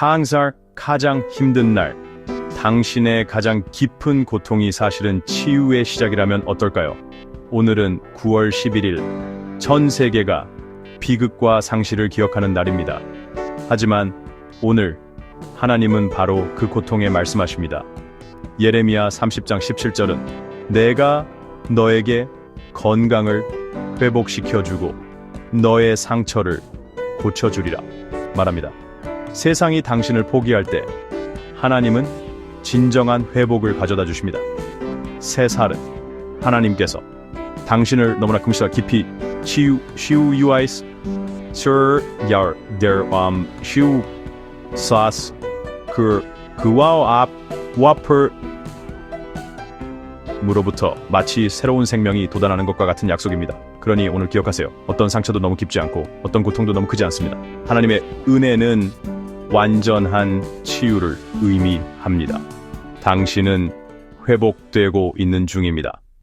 항상 가장 힘든 날, 당신의 가장 깊은 고통이 사실은 치유의 시작이라면 어떨까요? 오늘은 9월 11일, 전 세계가 비극과 상실을 기억하는 날입니다. 하지만 오늘 하나님은 바로 그 고통에 말씀하십니다. 예레미야 30장 17절은 내가 너에게 건강을 회복시켜 주고 너의 상처를 고쳐 주리라 말합니다. 세상이 당신을 포기할 때 하나님은 진정한 회복을 가져다 주십니다. 새 살은 하나님께서 당신을 너무나 금시가 깊이 치유 their um 치유 사스 그 그와 앞 와플 무로부터 마치 새로운 생명이 돋아나는 것과 같은 약속입니다. 그러니 오늘 기억하세요. 어떤 상처도 너무 깊지 않고 어떤 고통도 너무 크지 않습니다. 하나님의 은혜는 완전한 치유를 의미합니다. 당신은 회복되고 있는 중입니다.